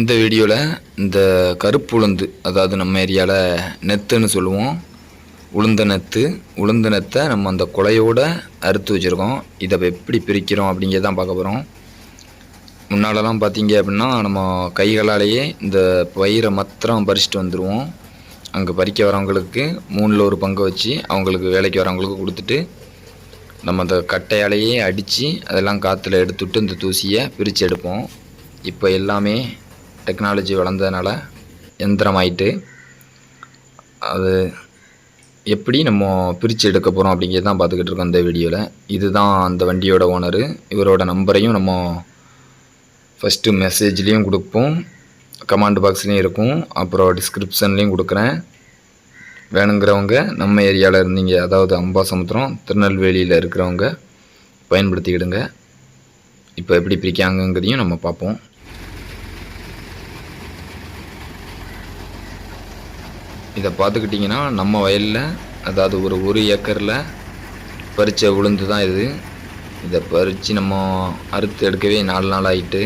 இந்த வீடியோவில் இந்த கருப்பு உளுந்து அதாவது நம்ம ஏரியாவில் நெத்துன்னு சொல்லுவோம். உளுந்த நெத்து உளுந்த நெத்தை நம்ம அந்த குலையோடு அறுத்து வச்சுருக்கோம். இதை எப்படி பிரிக்கிறோம் அப்படிங்கிறதான் பார்க்க போகிறோம் முன்னாலெல்லாம் பார்த்தீங்க அப்படின்னா நம்ம கைகளாலேயே இந்த பயிரை மாத்திரம் பறிச்சுட்டு வந்துடுவோம் அங்கே பறிக்க வரவங்களுக்கு மூணில் ஒரு பங்கை வச்சு அவங்களுக்கு வேலைக்கு வரவங்களுக்கு கொடுத்துட்டு நம்ம அந்த கட்டையாலேயே அடித்து அதெல்லாம் காற்றுல எடுத்துவிட்டு இந்த தூசியை பிரித்து எடுப்போம். இப்போ எல்லாமே டெக்னாலஜி வளர்ந்ததுனால எந்திரமாயிட்டு அது எப்படி நம்ம பிரித்து எடுக்க போகிறோம் அப்படிங்கிறது தான் பார்த்துக்கிட்டு இருக்கோம் இந்த வீடியோவில் இதுதான் அந்த வண்டியோட ஓனரு இவரோட நம்பரையும் நம்ம ஃபஸ்ட்டு மெசேஜ்லேயும் கொடுப்போம் கமாண்ட் பாக்ஸ்லேயும் இருக்கும் அப்புறம் டிஸ்கிரிப்ஷன்லேயும் கொடுக்குறேன். வேணுங்கிறவங்க நம்ம ஏரியாவில் இருந்தீங்க அதாவது அம்பாசமுத்திரம் திருநெல்வேலியில் இருக்கிறவங்க பயன்படுத்திக்கிடுங்க. இப்போ எப்படி பிரிக்காங்கங்கிறதையும் நம்ம பார்ப்போம். இதை பார்த்துக்கிட்டிங்கன்னா நம்ம வயலில் அதாவது ஒரு ஒரு ஏக்கரில் பறித்த உளுந்து தான் இது. இதை பறித்து நம்ம அறுத்து எடுக்கவே நாலு நாள் ஆகிட்டு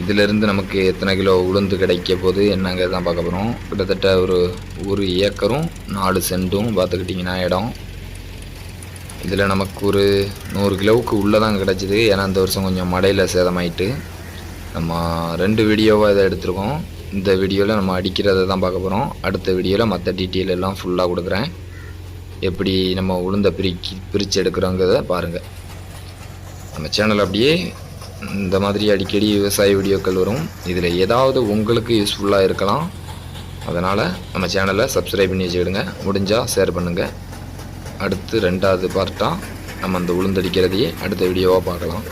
இதிலிருந்து நமக்கு எத்தனை கிலோ உளுந்து கிடைக்க போகுது என்னங்கிறது தான் பார்க்க போகிறோம் கிட்டத்தட்ட ஒரு ஒரு ஏக்கரும் நாலு சென்ட்டும் பார்த்துக்கிட்டிங்கன்னா இடம். இதில் நமக்கு ஒரு நூறு கிலோவுக்கு உள்ளே தான் கிடச்சிது. ஏன்னா இந்த வருஷம் கொஞ்சம் மடையில் சேதமாயிட்டு நம்ம ரெண்டு வீடியோவாக இதை எடுத்திருக்கோம். இந்த வீடியோவில் நம்ம அடிக்கிறத தான் பார்க்க போகிறோம் அடுத்த வீடியோவில் மற்ற டீட்டெயில் எல்லாம் ஃபுல்லாக கொடுக்குறேன். எப்படி நம்ம உளுந்த பிரிக்கி பிரித்து எடுக்கிறோங்கிறத பாருங்கள் நம்ம சேனல் அப்படியே இந்த மாதிரி அடிக்கடி விவசாய வீடியோக்கள் வரும். இதில் ஏதாவது உங்களுக்கு யூஸ்ஃபுல்லாக இருக்கலாம். அதனால் நம்ம சேனலை சப்ஸ்கிரைப் பண்ணி வச்சுக்கிடுங்க. முடிஞ்சால் ஷேர் பண்ணுங்கள் அடுத்து ரெண்டாவது பார்ட்டாக நம்ம அந்த உளுந்தடிக்கிறதையே அடுத்த வீடியோவாக பார்க்கலாம்.